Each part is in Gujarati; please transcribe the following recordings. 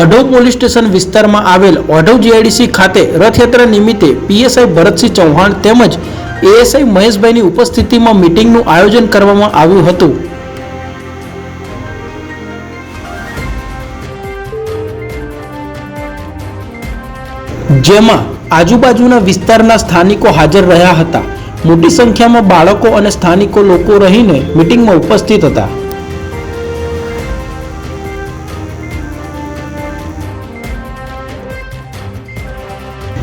ઓઢવ પોલીસ સ્ટેશન વિસ્તારમાં આવેલ ઓઢવ જીઆઈડીસી ખાતે રથયાત્રા નિમિત્તે પીએસઆઈ ભરતસિંહ ચૌહાણ તેમજ એએસઆઈ મહેશભાઈની ઉપસ્થિતિમાં મીટિંગનું આયોજન કરવામાં આવ્યું હતું. જેમાં આજુબાજુના વિસ્તારના સ્થાનિકો હાજર રહ્યા હતા. મોટી સંખ્યામાં બાળકો અને સ્થાનિકો લોકો રહીને મિટિંગમાં ઉપસ્થિત હતા.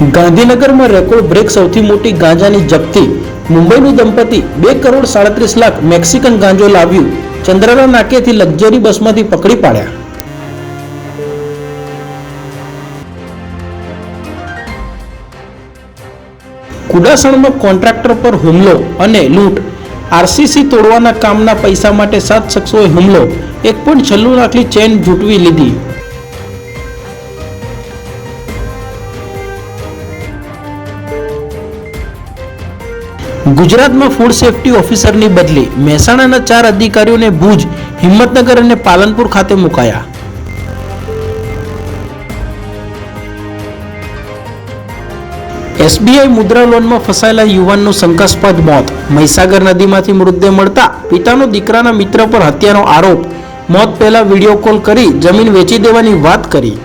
ગાંધીનગરમાં રેકોર્ડ બ્રેક સૌથી મોટી ગાંજાની જપ્તી. મુંબઈનું દંપતી બે કરોડ સાડત્રીસ લાખ મેક્સિકન ગાંજો લાવ્યું. ચંદ્રના નાકેથી લક્ઝરી બસમાંથી પકડી પાડ્યા. કુડાસણમાં કોન્ટ્રાક્ટર પર હુમલો અને લૂંટ. આરસીસી તોડવાના કામના પૈસા માટે સાત શખ્સોએ હુમલો. એક પોઈન્ટ છલ્લું લાખની ચેન જૂટવી લીધી. ગુજરાતમાં ફૂડ સેફ્ટી ઓફિસરની બદલી મહેસાણાના ચાર અધિકારીઓને ભુજ, હિંમતનગર અને પાલનપુર ખાતે મુકાયા. એસબીઆઈ મુદ્રા લોનમાં ફસાયેલા યુવાનનું શંકાસ્પદ મોત. મહીસાગર નદીમાંથી મૃતદેહ મળતા પિતાનો દીકરાના મિત્ર પર હત્યાનો આરોપ. મોત પહેલા વીડિયો કોલ કરી જમીન વેચી દેવાની વાત કરી.